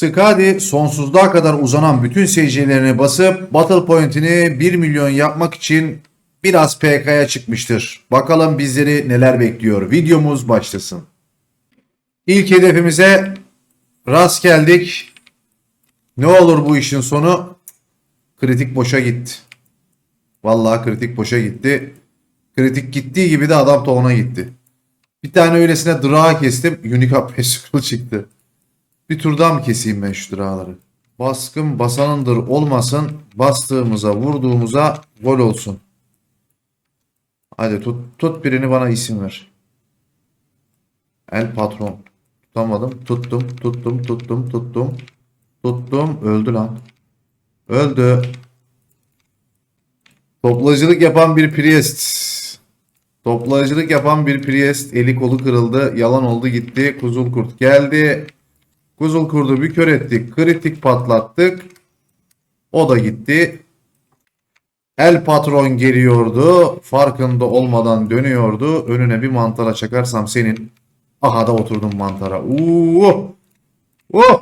Skadi sonsuzluğa kadar uzanan bütün seyircilerini basıp Battle Point'ini 1 milyon yapmak için biraz PK'ya çıkmıştır. Bakalım bizleri neler bekliyor. Videomuz başlasın. İlk hedefimize rast geldik. Ne olur bu işin sonu? Kritik boşa gitti. Vallahi kritik boşa gitti. Kritik gittiği gibi de adam da ona gitti. Bir tane öylesine drağı kestim. Unica Pescal çıktı. Bir tur daha mı keseyim ben şu drağları? Baskın basanındır olmasın. Bastığımıza vurduğumuza gol olsun. Hadi tut, tut birini bana isim ver. El patron. Tutamadım. Tuttum. Tuttum. Tuttum. Tuttum. Tuttum. Öldü lan. Öldü. Toplacılık yapan bir Priest. Toplacılık yapan bir Priest. Eli kolu kırıldı. Yalan oldu gitti. Kuzul kurt geldi. Kuzul kurdu bir kör ettik. Kritik patlattık. O da gitti. El patron geliyordu. Farkında olmadan dönüyordu. Önüne bir mantara çakarsam senin. Aha da oturdum mantara. Uuu. Uh.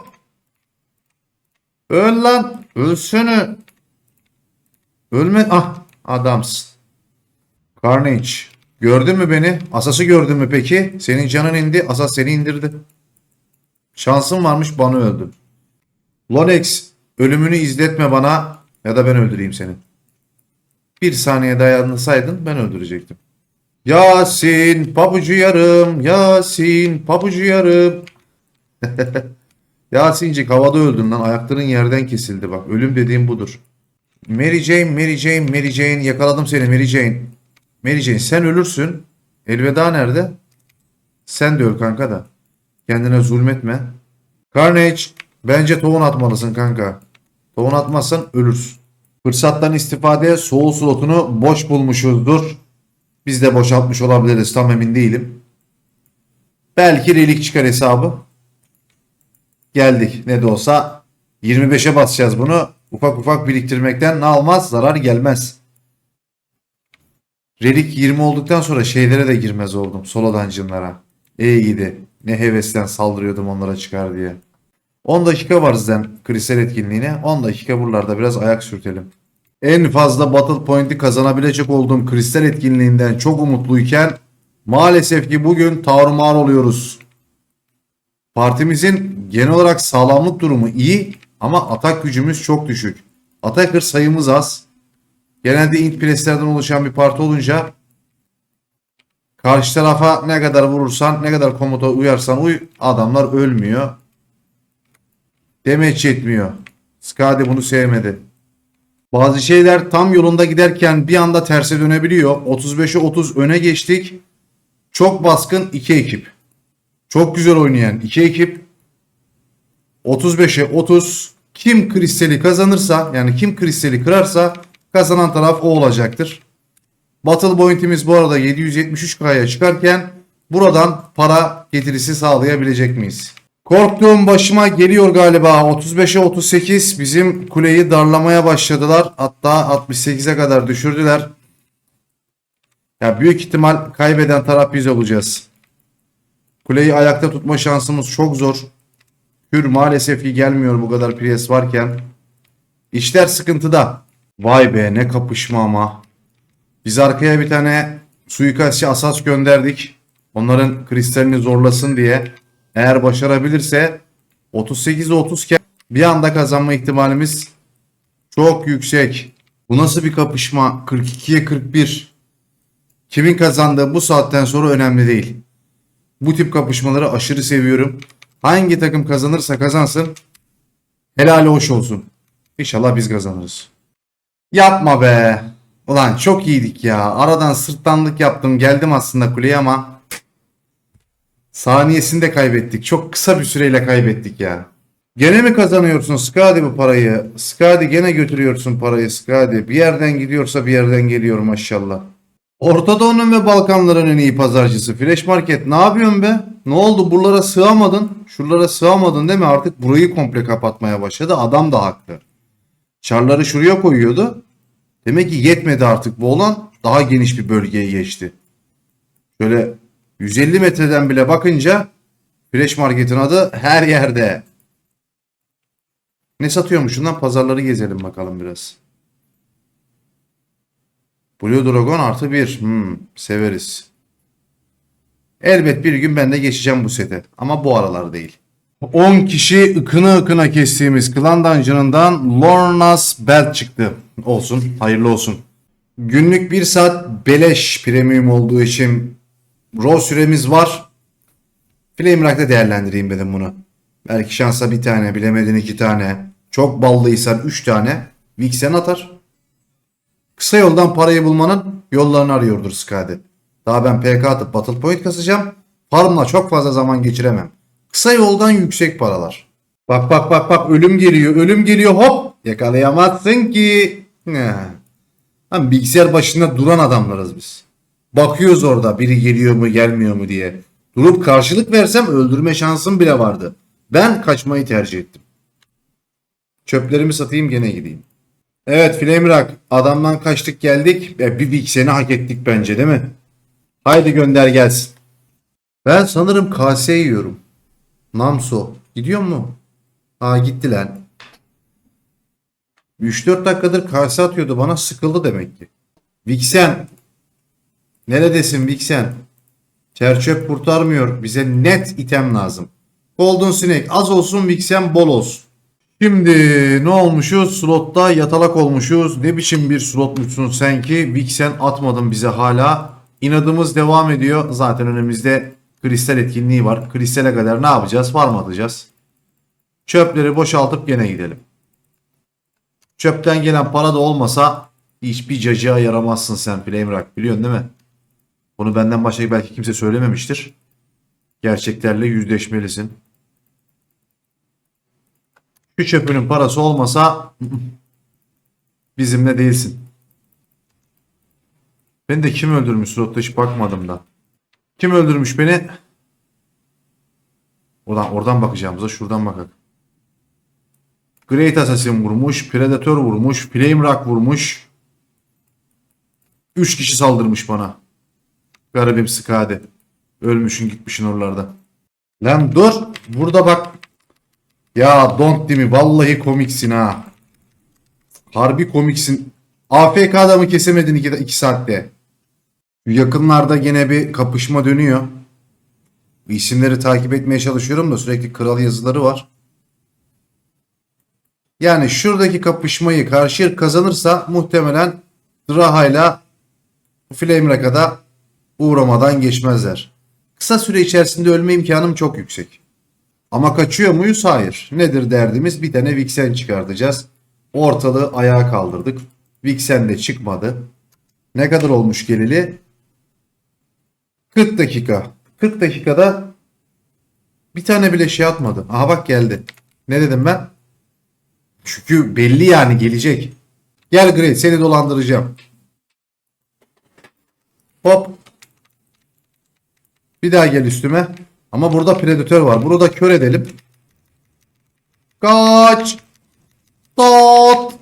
Öl lan. Ölsene. Ölme. Ah adamsın. Carnage. Gördün mü beni? Asası gördün mü peki? Senin canın indi. Asas seni indirdi. Şansın varmış bana öldü. Lonex ölümünü izletme bana ya da ben öldüreyim seni. Bir saniye dayansaydın ben öldürecektim. Yasin pabucu yarım Yasin pabucu yarım. Yasincik havada öldün lan ayakların yerden kesildi bak ölüm dediğim budur. Mary Jane Mary Jane Mary Jane yakaladım seni Mary Jane. Mary Jane sen ölürsün. Elveda nerede? Sen de öl kanka da. Kendine zulmetme. Carnage bence tohum atmalısın kanka. Tohum atmazsan ölürsün. Fırsattan istifade soğul slotunu boş bulmuşuzdur. Biz de boşaltmış olabiliriz tam emin değilim. Belki relik çıkar hesabı. Geldik ne de olsa 25'e basacağız bunu. Ufak ufak biriktirmekten ne almaz zarar gelmez. Relik 20 olduktan sonra şeylere de girmez oldum. Solo dungeon'lara. İyi gidi. Ne hevesten saldırıyordum onlara çıkar diye. 10 dakika var zaten kristal etkinliğine. 10 dakika buralarda biraz ayak sürtelim. En fazla Battle Point'i kazanabilecek olduğum kristal etkinliğinden çok umutluyken maalesef ki bugün tarumar oluyoruz. Partimizin genel olarak sağlamlık durumu iyi ama atak gücümüz çok düşük. Atakır sayımız az. Genelde int oluşan bir parti olunca karşı tarafa ne kadar vurursan, ne kadar komuta uyarsan uy adamlar ölmüyor. Demeç yetmiyor. Skadi bunu sevmedi. Bazı şeyler tam yolunda giderken bir anda terse dönebiliyor. 35'e 30 öne geçtik. Çok baskın iki ekip. Çok güzel oynayan iki ekip. 35'e 30 kim kristali kazanırsa yani kim kristali kırarsa kazanan taraf o olacaktır. Battle Point'imiz bu arada 773K'ya çıkarken buradan para getirisi sağlayabilecek miyiz? Korktuğum başıma geliyor galiba. 35'e 38 bizim kuleyi darlamaya başladılar. Hatta 68'e kadar düşürdüler. Ya büyük ihtimal kaybeden taraf biz olacağız. Kuleyi ayakta tutma şansımız çok zor. Hür maalesef ki gelmiyor bu kadar pres varken. İşler sıkıntıda. Vay be ne kapışma ama. Biz arkaya bir tane suikastçı asas gönderdik. Onların kristalini zorlasın diye. Eğer başarabilirse 38'e 30 iken bir anda kazanma ihtimalimiz çok yüksek. Bu nasıl bir kapışma? 42'ye 41. Kimin kazandığı bu saatten sonra önemli değil. Bu tip kapışmaları aşırı seviyorum. Hangi takım kazanırsa kazansın helali hoş olsun. İnşallah biz kazanırız. Yapma be. Ulan çok iyiydik ya. Aradan sırtlanlık yaptım. Geldim aslında kuleye ama saniyesinde kaybettik. Çok kısa bir süreyle kaybettik ya. Gene mi kazanıyorsun Skadi bu parayı? Skadi gene götürüyorsun parayı Skadi. Bir yerden gidiyorsa bir yerden geliyor maşallah. Orta Doğu'nun ve Balkanların en iyi pazarcısı Flash Market ne yapıyorsun be? Ne oldu buralara sığamadın? Şuralara sığamadın değil mi? Artık burayı komple kapatmaya başladı. Adam da haklı. Çarları şuraya koyuyordu. Demek ki yetmedi artık bu olan daha geniş bir bölgeye geçti. Şöyle 150 metreden bile bakınca Flash Market'in adı her yerde. Ne satıyormuş? Şundan pazarları gezelim bakalım biraz. Blue Dragon artı bir. Hmm, severiz. Elbet bir gün ben de geçeceğim bu sete. Ama bu aralar değil. 10 kişi ıkına ıkına kestiğimiz Clan Dungeon'ından Lorna's Belt çıktı. Olsun. Hayırlı olsun. Günlük 1 saat beleş premium olduğu için Raw süremiz var. Flame Rock'ta değerlendireyim dedim bunu. Belki şansa bir tane, bilemedin iki tane. Çok ballıysan üç tane. Vixen atar. Kısa yoldan parayı bulmanın yollarını arıyordur Skadi. Daha ben PK atıp Battle Point kasacağım. Farmla çok fazla zaman geçiremem. Kısa yoldan yüksek paralar. Bak bak bak bak ölüm geliyor ölüm geliyor hop yakalayamazsın ki. Lan bilgisayar başında duran adamlarız biz. Bakıyoruz orada biri geliyor mu gelmiyor mu diye. Durup karşılık versem öldürme şansım bile vardı. Ben kaçmayı tercih ettim. Çöplerimi satayım gene gideyim. Evet Flame Rock. Adamdan kaçtık geldik. E, bir Vixen'i hak ettik bence değil mi? Haydi gönder gelsin. Ben sanırım kase yiyorum. Namso. Gidiyor mu? Aa gitti lan. 3-4 dakikadır kase atıyordu bana sıkıldı demek ki. Vixen. Neredesin Vixen? Çerçöp kurtarmıyor. Bize net item lazım. Golden Snake az olsun Vixen bol olsun. Şimdi ne olmuşuz? Slotta yatalak olmuşuz. Ne biçim bir slotmuşsun sen ki? Vixen atmadın bize hala. İnadımız devam ediyor. Zaten önümüzde kristal etkinliği var. Kristale kadar ne yapacağız? Farm atacağız. Çöpleri boşaltıp gene gidelim. Çöpten gelen para da olmasa hiçbir cacığa yaramazsın sen Flame Rock biliyorsun değil mi? Bunu benden başka belki kimse söylememiştir. Gerçeklerle yüzleşmelisin. Şu çöpünün parası olmasa bizimle değilsin. Beni de kim öldürmüş slotta hiç bakmadım da. Kim öldürmüş beni? Oradan, oradan bakacağımıza şuradan bakalım. Great Assassin vurmuş, Predator vurmuş, Flame Rock vurmuş. 3 kişi saldırmış bana. Garibim Skadi. Ölmüşün gitmişin oralarda. Lan dur. Burada bak. Ya don't değil mi? Vallahi komiksin ha. Harbi komiksin. AFK adamı kesemedin 2 saatte. Yakınlarda gene bir kapışma dönüyor. İsimleri takip etmeye çalışıyorum da sürekli kral yazıları var. Yani şuradaki kapışmayı karşı ırk kazanırsa muhtemelen Draha'yla Flame Rock'a uğramadan geçmezler. Kısa süre içerisinde ölme imkanım çok yüksek. Ama kaçıyor muyuz? Hayır. Nedir derdimiz? Bir tane Vixen çıkartacağız. Ortalığı ayağa kaldırdık. Vixen de çıkmadı. Ne kadar olmuş geleli? 40 dakika. 40 dakikada bir tane bile şey atmadı. Aha bak geldi. Ne dedim ben? Çünkü belli yani gelecek. Gel Great seni dolandıracağım. Hop. Bir daha gel üstüme. Ama burada predatör var. Bunu da kör edelim. Kaç. Tut.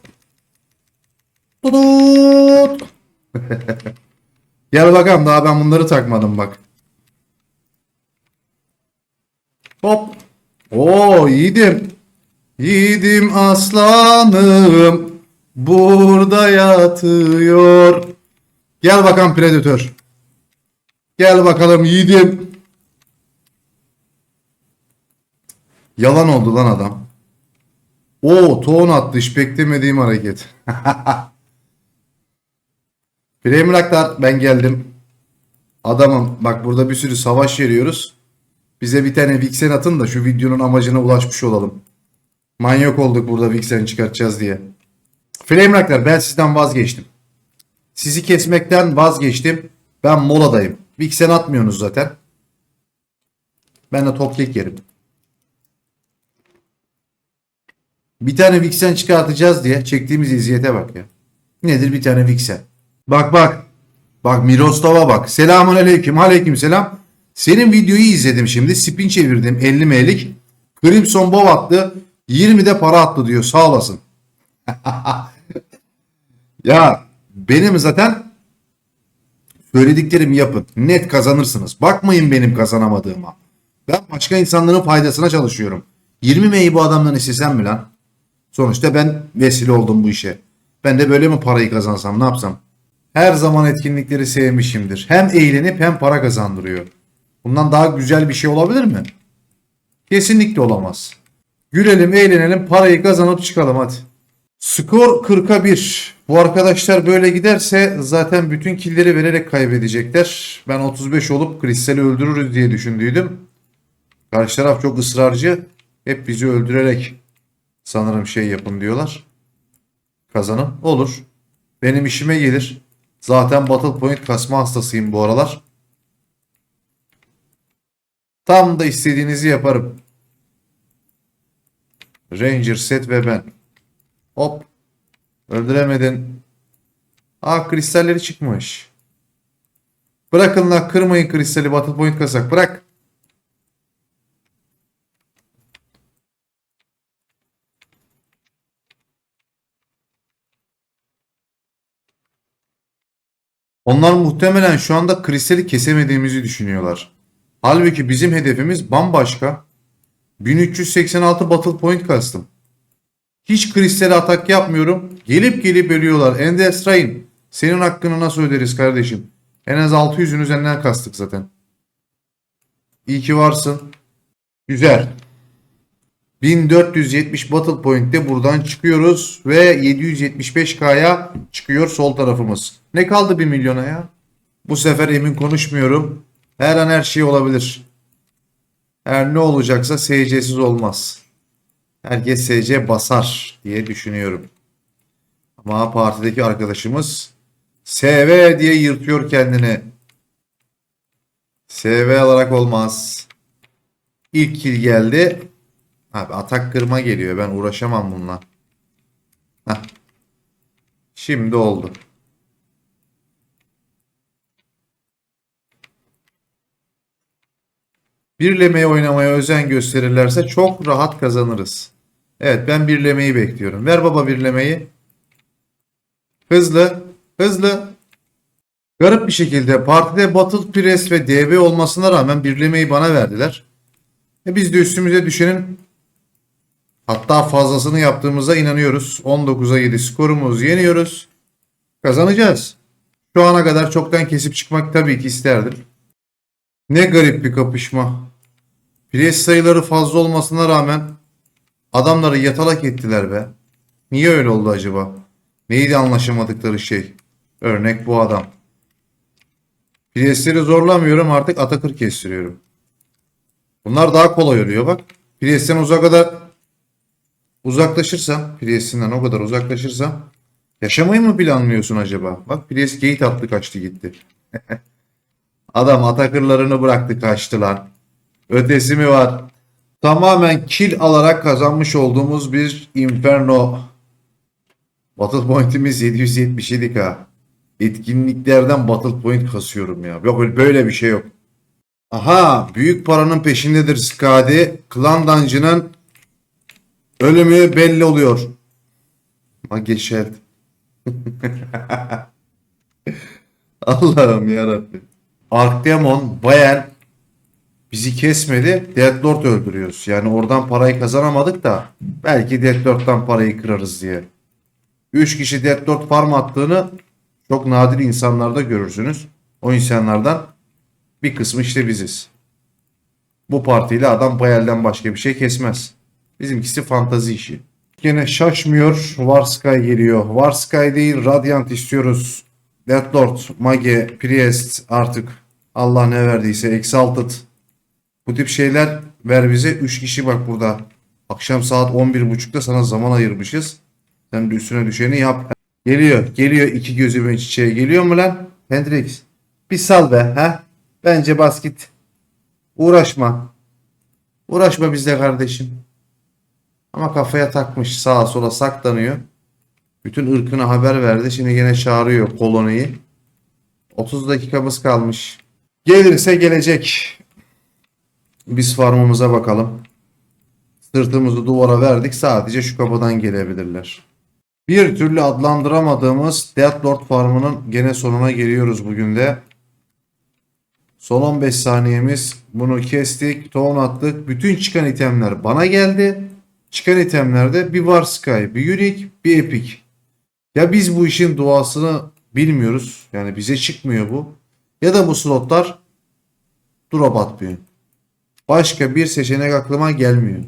Tut. Gel bakalım daha ben bunları takmadım bak. Hop. Oo yiğidim. Yiğidim aslanım. Burada yatıyor. Gel bakalım predatör. Gel bakalım yiğidim. Yalan oldu lan adam. Oo ton attı hiç beklemediğim hareket. Fremraklar ben geldim. Adamım bak burada bir sürü savaş veriyoruz. Bize bir tane Vixen atın da şu videonun amacına ulaşmış olalım. Manyak olduk burada Vixen çıkartacağız diye. Flameracklar ben sizden vazgeçtim. Sizi kesmekten vazgeçtim. Ben moladayım. Vixen atmıyorsunuz zaten. Ben de top kek yerim. Bir tane Vixen çıkartacağız diye çektiğimiz eziyete bak ya. Nedir bir tane Vixen? Bak bak. Bak Miroslav'a bak. Selamun aleyküm. Aleyküm selam. Senin videoyu izledim şimdi. Spin çevirdim 50 M'lik. Crimson Bow attı. 20 de para attı diyor. Sağ olasın. ya benim zaten söylediklerimi yapın. Net kazanırsınız. Bakmayın benim kazanamadığıma. Ben başka insanların faydasına çalışıyorum. 20 M'yi bu adamdan istesem mi lan? Sonuçta ben vesile oldum bu işe. Ben de böyle mi parayı kazansam ne yapsam? Her zaman etkinlikleri sevmişimdir. Hem eğlenip hem para kazandırıyor. Bundan daha güzel bir şey olabilir mi? Kesinlikle olamaz. Gülelim, eğlenelim, parayı kazanıp çıkalım hadi. Skor 40'a 1. Bu arkadaşlar böyle giderse zaten bütün killeri vererek kaybedecekler. Ben 35 olup Kristal'i öldürürüz diye düşündüydüm. Karşı taraf çok ısrarcı. Hep bizi öldürerek sanırım şey yapın diyorlar. Kazanın. Olur. Benim işime gelir. Zaten Battle Point kasma hastasıyım bu aralar. Tam da istediğinizi yaparım. Ranger set ve ben. Hop. Öldüremedin. Aa kristalleri çıkmış. Bırakın la kırmayın kristali Battle Point kasak. Bırak. Onlar muhtemelen şu anda kristali kesemediğimizi düşünüyorlar. Halbuki bizim hedefimiz bambaşka. 1386 Battle Point kastım. Hiç kristal atak yapmıyorum. Gelip gelip ölüyorlar. Endes Rain. Senin hakkını nasıl öderiz kardeşim? En az 600'ün üzerinden kastık zaten. İyi ki varsın. Güzel. 1470 Battle Point'te buradan çıkıyoruz ve 775K'ya çıkıyor sol tarafımız. Ne kaldı 1 milyona ya? Bu sefer emin konuşmuyorum. Her an her şey olabilir. Her ne olacaksa SC'siz olmaz. Herkes SC basar diye düşünüyorum. Ama partideki arkadaşımız SV diye yırtıyor kendini. SV alarak olmaz. İlk kill geldi. Abi atak kırma geliyor. Ben uğraşamam bununla. Heh. Şimdi oldu. Birlemeyi oynamaya özen gösterirlerse çok rahat kazanırız. Evet ben birlemeyi bekliyorum. Ver baba birlemeyi. Hızlı. Hızlı. Garip bir şekilde partide Battle Press ve DB olmasına rağmen birlemeyi bana verdiler. E biz de üstümüze düşenin hatta fazlasını yaptığımıza inanıyoruz. 19'a 7 skorumuz yeniyoruz. Kazanacağız. Şu ana kadar çoktan kesip çıkmak tabii ki isterdim. Ne garip bir kapışma. Pres sayıları fazla olmasına rağmen adamları yatalak ettiler be. Niye öyle oldu acaba? Neydi anlaşamadıkları şey? Örnek bu adam. Presleri zorlamıyorum artık Atakır kestiriyorum. Bunlar daha kolay oluyor bak. Presten uzağa kadar uzaklaşırsam, Presinden o kadar uzaklaşırsam yaşamayı mı planlıyorsun acaba? Bak Pres gate attı kaçtı gitti. Adam Atakırlarını bıraktı kaçtılar. Ötesi mi var? Tamamen kill alarak kazanmış olduğumuz bir Inferno. Battle Point'imiz 777k. Etkinliklerden Battle Point kasıyorum ya. Yok öyle- böyle bir şey yok. Aha büyük paranın peşindedir Skadi. Klan Dungeon'ın ölümü belli oluyor. Geçerdi. Allah'ım yarabbim. Arkdemon Bayen bizi kesmedi. Deadlord öldürüyoruz. Yani oradan parayı kazanamadık da belki Deadlord'dan parayı kırarız diye. 3 kişi Deadlord farm attığını çok nadir insanlarda görürsünüz. O insanlardan bir kısmı işte biziz. Bu partiyle adam Bayel'den başka bir şey kesmez. Bizimkisi fantazi işi. Yine şaşmıyor. Varsky geliyor. Varsky değil Radiant istiyoruz. Deathlord, Mage, Priest artık Allah ne verdiyse Exalted. Bu tip şeyler ver bize. 3 kişi bak burada. Akşam saat 11.30'da sana zaman ayırmışız. Sen de üstüne düşeni yap. Geliyor. Geliyor iki gözümün çiçeği. Geliyor mu lan? Hendrix. Bir sal be. ha? Bence bas git. Uğraşma. Uğraşma bizle kardeşim. Ama kafaya takmış. Sağa sola saklanıyor. Bütün ırkına haber verdi. Şimdi gene çağırıyor koloniyi. 30 dakikamız kalmış. Gelirse gelecek. Biz farmımıza bakalım. Sırtımızı duvara verdik. Sadece şu kapıdan gelebilirler. Bir türlü adlandıramadığımız Deathlord farmının gene sonuna geliyoruz bugün de. Son 15 saniyemiz. Bunu kestik. Tohum attık. Bütün çıkan itemler bana geldi. Çıkan itemlerde bir War bir Unique, bir Epic. Ya biz bu işin doğasını bilmiyoruz. Yani bize çıkmıyor bu. Ya da bu slotlar drop atmıyor. Başka bir seçenek aklıma gelmiyor.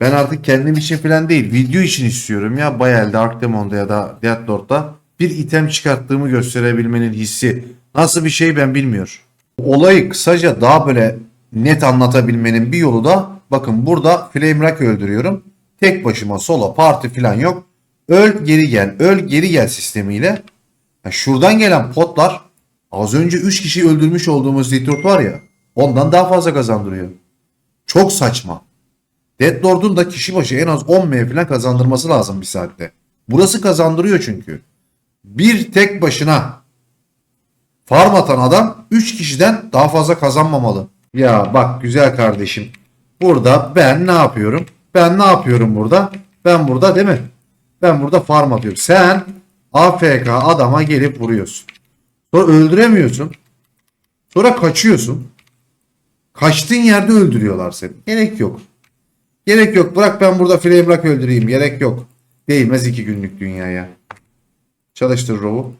Ben artık kendim için falan değil, video için istiyorum ya Bayel'de, Arkdemon'da ya da Deathlord'da bir item çıkarttığımı gösterebilmenin hissi. Nasıl bir şey ben bilmiyorum. Olayı kısaca daha böyle net anlatabilmenin bir yolu da bakın burada Flame öldürüyorum. Tek başıma solo parti falan yok. Öl geri gel, öl geri gel sistemiyle. Ya şuradan gelen potlar az önce 3 kişi öldürmüş olduğumuz Detroit var ya ondan daha fazla kazandırıyor. Çok saçma. Deadlord'un da kişi başı en az 10 M falan kazandırması lazım bir saatte. Burası kazandırıyor çünkü. Bir tek başına farm atan adam 3 kişiden daha fazla kazanmamalı. Ya bak güzel kardeşim. Burada ben ne yapıyorum? Ben ne yapıyorum burada? Ben burada değil mi? Ben burada farm atıyorum. Sen AFK adama gelip vuruyorsun. Sonra öldüremiyorsun. Sonra kaçıyorsun. Kaçtığın yerde öldürüyorlar seni. Gerek yok. Gerek yok. Bırak ben burada flame rock öldüreyim. Gerek yok. Değmez iki günlük dünyaya. Çalıştır Rov'u.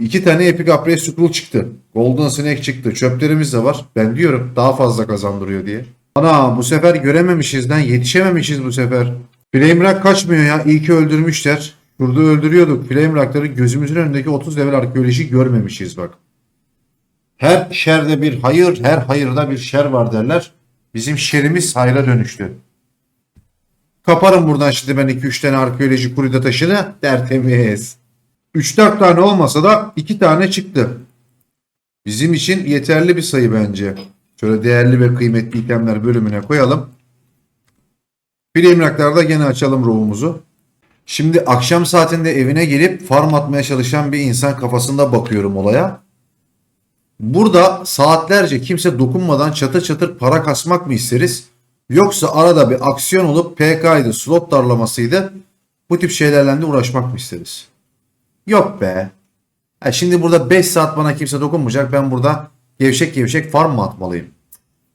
İki tane Epic Upgrade Scroll çıktı. Golden Snake çıktı. Çöplerimiz de var. Ben diyorum daha fazla kazandırıyor diye. Ana bu sefer görememişiz lan. Yetişememişiz bu sefer. Flame Rock kaçmıyor ya. İyi ki öldürmüşler. Şurada öldürüyorduk. Flame Rock'ları gözümüzün önündeki 30 level arkeoloji görmemişiz bak. Her şerde bir hayır, her hayırda bir şer var derler. Bizim şerimiz hayra dönüştü. Kaparım buradan şimdi ben 2-3 tane arkeoloji kurida taşını tertemiz. 3-4 tane olmasa da 2 tane çıktı. Bizim için yeterli bir sayı bence. Şöyle değerli ve kıymetli itemler bölümüne koyalım. Bir emlaklarda gene açalım ruhumuzu. Şimdi akşam saatinde evine gelip farm atmaya çalışan bir insan kafasında bakıyorum olaya. Burada saatlerce kimse dokunmadan çatır çatır para kasmak mı isteriz? Yoksa arada bir aksiyon olup PK'ydı, slot darlamasıydı. Bu tip şeylerle de uğraşmak mı isteriz? Yok be. Ha şimdi burada 5 saat bana kimse dokunmayacak. Ben burada gevşek gevşek farm mı atmalıyım?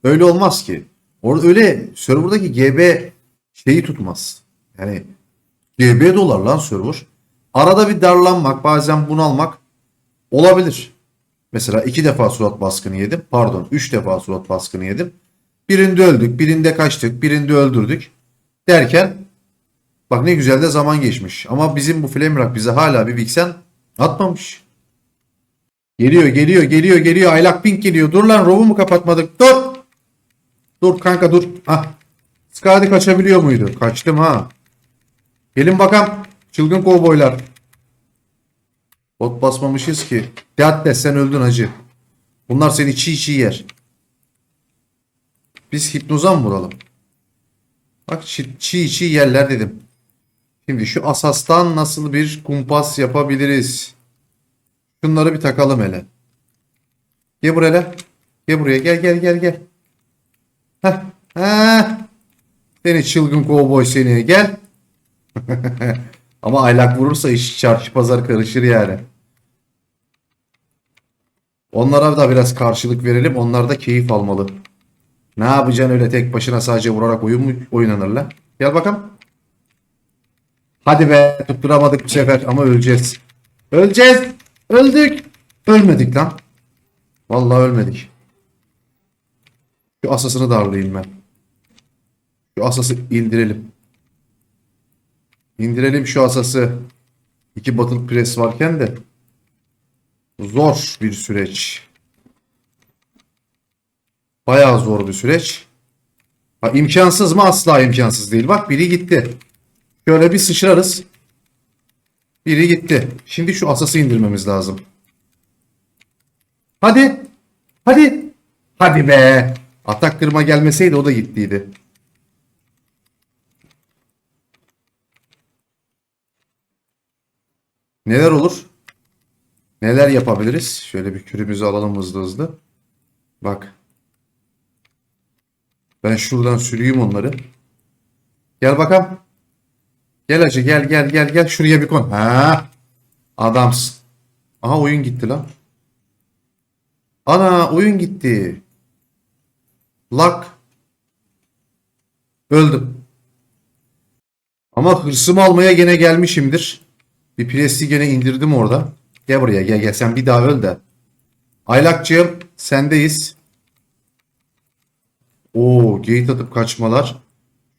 Öyle olmaz ki. Orada öyle serverdaki GB şeyi tutmaz. Yani GB dolar lan server. Arada bir darlanmak, bazen bunalmak olabilir. Mesela iki defa surat baskını yedim. Pardon üç defa surat baskını yedim. Birinde öldük, birinde kaçtık, birinde öldürdük. Derken bak ne güzel de zaman geçmiş. Ama bizim bu Flame Rock bize hala bir Vixen atmamış. Geliyor, geliyor, geliyor, geliyor. Aylak Pink geliyor. Dur lan rovu mu kapatmadık? Dur. Dur kanka dur. Hah. Skadi kaçabiliyor muydu? Kaçtım ha. Gelin bakalım. Çılgın kovboylar. Bot basmamışız ki. Deat sen öldün hacı. Bunlar seni çiğ çiğ yer. Biz hipnoza mı vuralım? Bak çiğ çiğ, çiğ yerler dedim. Şimdi şu asastan nasıl bir kumpas yapabiliriz? Şunları bir takalım hele. Gel buraya. Gel buraya. Gel gel gel gel. Heh. Heh. Seni çılgın kovboy seni. Gel. Ama aylak vurursa iş çarşı pazar karışır yani. Onlara da biraz karşılık verelim. Onlar da keyif almalı. Ne yapacaksın öyle tek başına sadece vurarak oyun mu oynanır lan? Gel bakalım. Hadi be tutturamadık bu sefer ama öleceğiz. Öleceğiz. Öldük. Ölmedik lan. Vallahi ölmedik. Şu asasını darlayayım ben. Şu asası indirelim. İndirelim şu asası. İki battle press varken de zor bir süreç. Bayağı zor bir süreç. Ha, imkansız mı? Asla imkansız değil. Bak biri gitti. Şöyle bir sıçrarız. Biri gitti. Şimdi şu asası indirmemiz lazım. Hadi. Hadi. Hadi be. Atak kırma gelmeseydi o da gittiydi. Neler olur? Neler yapabiliriz? Şöyle bir kürümüzü alalım hızlı hızlı. Bak. Ben şuradan sürüyüm onları. Gel bakalım. Gel hacı gel gel gel gel şuraya bir kon. Ha. Adamsın. Aha oyun gitti lan. Ana oyun gitti. Lak. Öldüm. Ama hırsımı almaya gene gelmişimdir. Bir presti gene indirdim orada. Gel buraya gel gel sen bir daha öl de. Aylakçığım sendeyiz. Oo gate atıp kaçmalar.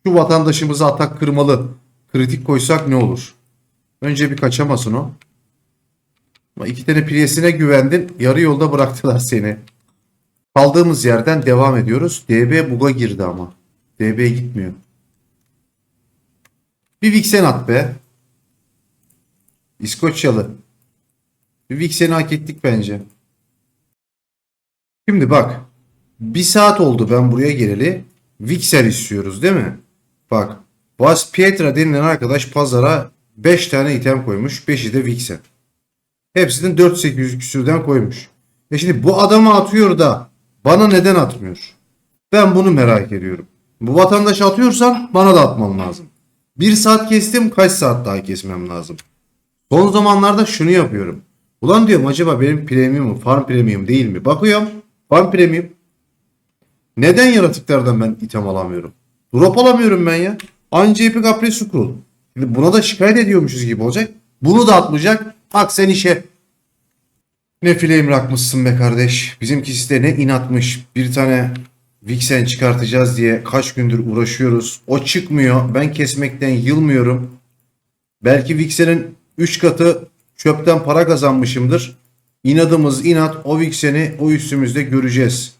Şu vatandaşımıza atak kırmalı. Kritik koysak ne olur? Önce bir kaçamasın o. Ama iki tane priyesine güvendin. Yarı yolda bıraktılar seni. Kaldığımız yerden devam ediyoruz. DB buga girdi ama. DB gitmiyor. Bir Vixen at be. İskoçyalı. Bir Vixen'i hak ettik bence. Şimdi bak. Bir saat oldu ben buraya geleli. Vixen istiyoruz değil mi? Bak. Vas Pietra denilen arkadaş pazara 5 tane item koymuş. 5'i de Vixen. Hepsinin 4800 küsürden koymuş. E şimdi bu adama atıyor da bana neden atmıyor? Ben bunu merak ediyorum. Bu vatandaş atıyorsan bana da atman lazım. Bir saat kestim kaç saat daha kesmem lazım? Son zamanlarda şunu yapıyorum. Ulan diyorum acaba benim premiumum farm premium değil mi? Bakıyorum farm premium. Neden yaratıklardan ben item alamıyorum? Drop alamıyorum ben ya. Anca Epic Apre Scroll. Şimdi buna da şikayet ediyormuşuz gibi olacak. Bunu da atmayacak. Bak sen işe. Ne flame rakmışsın be kardeş. Bizimkisi de ne inatmış. Bir tane Vixen çıkartacağız diye kaç gündür uğraşıyoruz. O çıkmıyor. Ben kesmekten yılmıyorum. Belki Vixen'in 3 katı çöpten para kazanmışımdır. İnadımız inat. O Vixen'i o üstümüzde göreceğiz.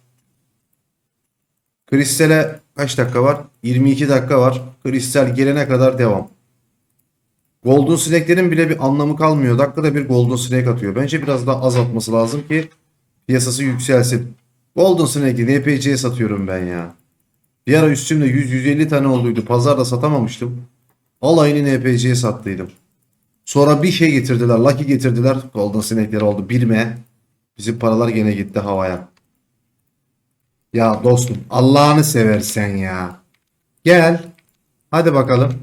Kristal'e kaç dakika var? 22 dakika var. Kristal gelene kadar devam. Golden Snake'lerin bile bir anlamı kalmıyor. Dakikada bir Golden Snake atıyor. Bence biraz daha az atması lazım ki piyasası yükselsin. Golden Snake'i NPC'ye satıyorum ben ya. Bir ara üstümde 100-150 tane olduydu. Pazarda satamamıştım. Alayını NPC'ye sattıydım. Sonra bir şey getirdiler. Lucky getirdiler. Golden Snake'ler oldu. 1M. Bizim paralar gene gitti havaya. Ya dostum Allah'ını seversen ya. Gel. Hadi bakalım.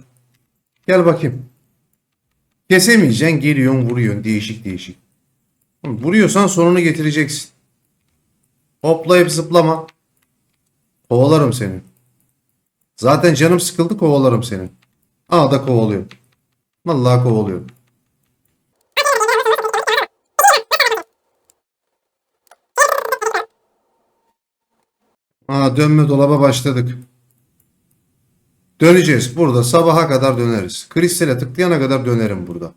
Gel bakayım. Kesemeyeceksin geliyorsun vuruyorsun değişik değişik. Vuruyorsan sonunu getireceksin. Hoplayıp zıplama. Kovalarım seni. Zaten canım sıkıldı kovalarım seni. Aa da kovalıyor. Vallahi kovalıyor. Aa dönme dolaba başladık. Döneceğiz. Burada sabaha kadar döneriz. Kristale tıklayana kadar dönerim burada.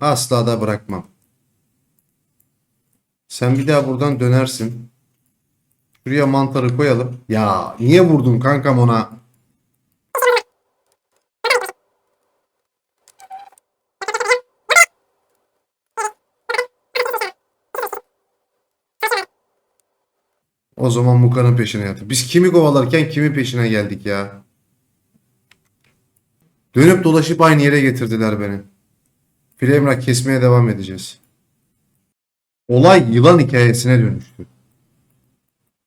Asla da bırakmam. Sen bir daha buradan dönersin. Şuraya mantarı koyalım. Ya niye vurdun kankam ona? O zaman Muka'nın peşine yatır. Biz kimi kovalarken kimin peşine geldik ya? Dönüp dolaşıp aynı yere getirdiler beni. Flamrak kesmeye devam edeceğiz. Olay yılan hikayesine dönüştü.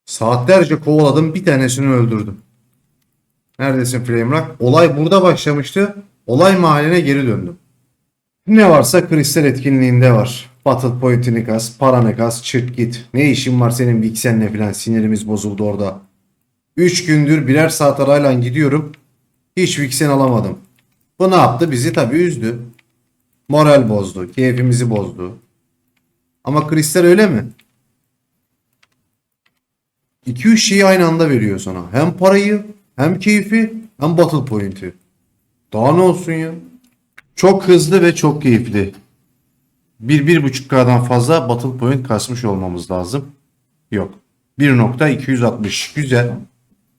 Saatlerce kovaladım bir tanesini öldürdüm. Neredesin Flamrak? Olay burada başlamıştı. Olay mahalline geri döndüm. Ne varsa kristal etkinliğinde var. Battle point'ini kas, paranı kas, çık git. Ne işin var senin Vixen'le falan sinirimiz bozuldu orada. 3 gündür birer saat arayla gidiyorum. Hiç Vixen alamadım. Bu ne yaptı? Bizi tabii üzdü. Moral bozdu. Keyfimizi bozdu. Ama kristal öyle mi? 2-3 şeyi aynı anda veriyor sana. Hem parayı, hem keyfi, hem battle point'i. Daha ne olsun ya? Çok hızlı ve çok keyifli. 1-1.5K'dan fazla battle point kasmış olmamız lazım. Yok. 1.260. Güzel.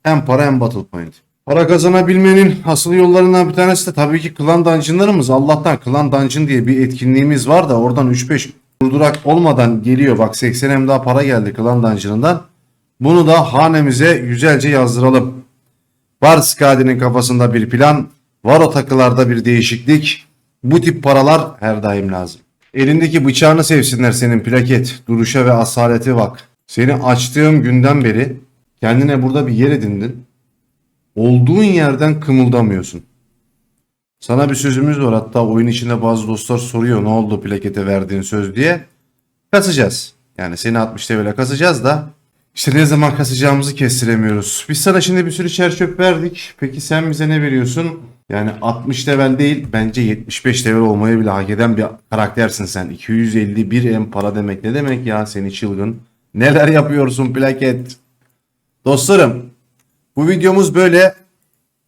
Hem para hem battle point. Para kazanabilmenin asıl yollarından bir tanesi de tabii ki klan dungeonlarımız. Allah'tan klan dungeon diye bir etkinliğimiz var da oradan 3-5 durdurak olmadan geliyor. Bak 80 hem daha para geldi klan dungeon'ından. Bunu da hanemize güzelce yazdıralım. Var Skadi'nin kafasında bir plan. Var o takılarda bir değişiklik. Bu tip paralar her daim lazım. Elindeki bıçağını sevsinler senin plaket. Duruşa ve asalete bak. Seni açtığım günden beri kendine burada bir yer edindin. Olduğun yerden kımıldamıyorsun. Sana bir sözümüz var hatta oyun içinde bazı dostlar soruyor ne oldu plakete verdiğin söz diye. Kasacağız. Yani seni 60 TL'le kasacağız da İşte ne zaman kasacağımızı kestiremiyoruz. Biz sana şimdi bir sürü çer verdik. Peki sen bize ne veriyorsun? Yani 60 level değil bence 75 level olmayı bile hak eden bir karaktersin sen. 251 M para demek ne demek ya seni çılgın. Neler yapıyorsun plaket. Dostlarım bu videomuz böyle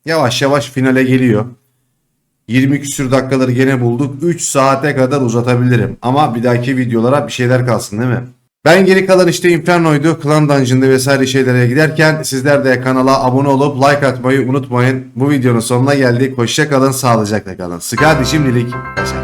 yavaş yavaş finale geliyor. 20 küsür dakikaları gene bulduk. 3 saate kadar uzatabilirim. Ama bir dahaki videolara bir şeyler kalsın değil mi? Ben geri kalan işte Inferno'ydu. Clan Dungeon'da vesaire şeylere giderken sizler de kanala abone olup like atmayı unutmayın. Bu videonun sonuna geldik. Hoşça kalın, sağlıcakla kalın. Skadi şimdilik kaçar.